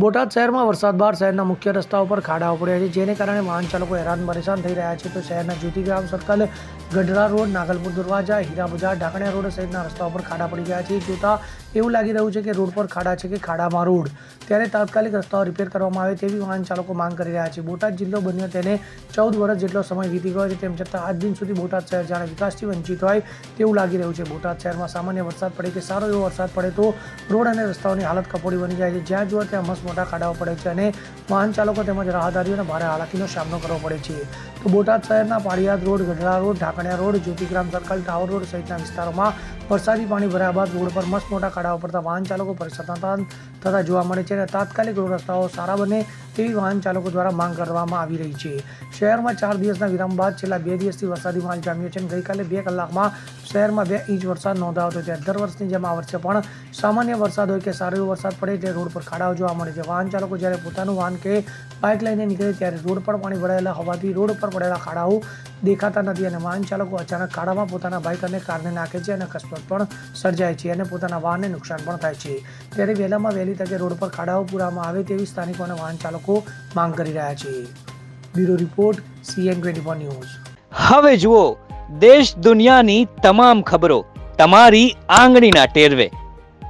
બોટાદ શહેરમાં વરસાદ બાદ શહેરના મુખ્ય રસ્તાઓ પર ખાડાઓ પડ્યા છે, જેને કારણે વાહન ચાલકો હેરાન પરેશાન થઈ રહ્યા છે. તો શહેરના જ્યોતિગ્રામ સર્કલ, ગઢડા રોડ, નાગલપુર દરવાજા, હીરા બજાર, ઢાકણિયા રોડ સહિતના રસ્તાઓ પર ખાડા પડી ગયા છે. જોતા એવું લાગી રહ્યું છે કે રોડ પર ખાડા છે કે ખાડામાં રોડ. ત્યારે તાત્કાલિક રસ્તાઓ રિપેર કરવામાં આવે તેવી વાહન ચાલકો માંગ કરી રહ્યા છે. બોટાદ જિલ્લો બન્યો તેને ચૌદ વર્ષ જેટલો સમય વીતી ગયો છે. તેમ છતાં આજ દિન સુધી બોટાદ શહેર જાણે વિકાસથી વંચિત હોય તેવું લાગી રહ્યું છે. બોટાદ શહેરમાં સામાન્ય વરસાદ પડે કે સારો એવો વરસાદ પડે તો રોડ અને રસ્તાઓની હાલત કપોડી બની જાય છે. જ્યાં જુઓ ત્યાં મસ્ત મોટા ખાડાઓ પડે છે અને વાહન ચાલકો તેમજ રાહદારીઓને ભારે હાલાકીનો સામનો કરવો પડે છે. તો બોટાદ શહેરના Paliyad road, Gadhada road, Dhakaniya road Jyotigram circle, tower road સહિતના વિસ્તારોમાં વરસાદી પાણી ભર્યા બાદ રોડ પર મસ્ત મોટા ખાડાઓ પડતા વાહન ચાલકો પરેશાન થતા જોવા મળે છે અને તાત્કાલિક રોડ રસ્તાઓ સારા બને તેવી વાહન ચાલકો દ્વારા માંગ કરવામાં આવી રહી છે. શહેરમાં ચાર દિવસના વિરામ બાદ છેલ્લા બે દિવસથી વરસાદી માલ જામ્યો છે અને ગઈકાલે બે કલાકમાં શહેરમાં બે ઇંચ વરસાદ નોંધાયો હતો. ત્યારે દર વર્ષની જેમ આ વર્ષે પણ સામાન્ય વરસાદ હોય કે સારો એવો વરસાદ પડે તે રોડ પર ખાડાઓ જોવા મળે છે. વાહન ચાલકો જ્યારે પોતાનું વાહન કે બાઇક લઈને નીકળે ત્યારે રોડ પર પાણી ભરાયેલા હોવાથી રોડ પર પડેલા ખાડાઓ દેખાતા નથી અને વાહન ચાલકો અચાનક ખાડામાં પોતાના બાઇક અને કારને નાખે છે અને અકસ્માત પણ સર્જાય છે અને પોતાના વાહનને નુકસાન પણ થાય છે. ત્યારે વહેલામાં વહેલી તકે રોડ પર ખાડાઓ પૂરવામાં આવે તેવી સ્થાનિકો અને વાહન ચાલકો માંગ કરી રહ્યા છે. Bureau report CN twenty news. હવે જુઓ, દેશ દુનિયાની તમામ ખબરો તમારી આંગળીના ટેરવે.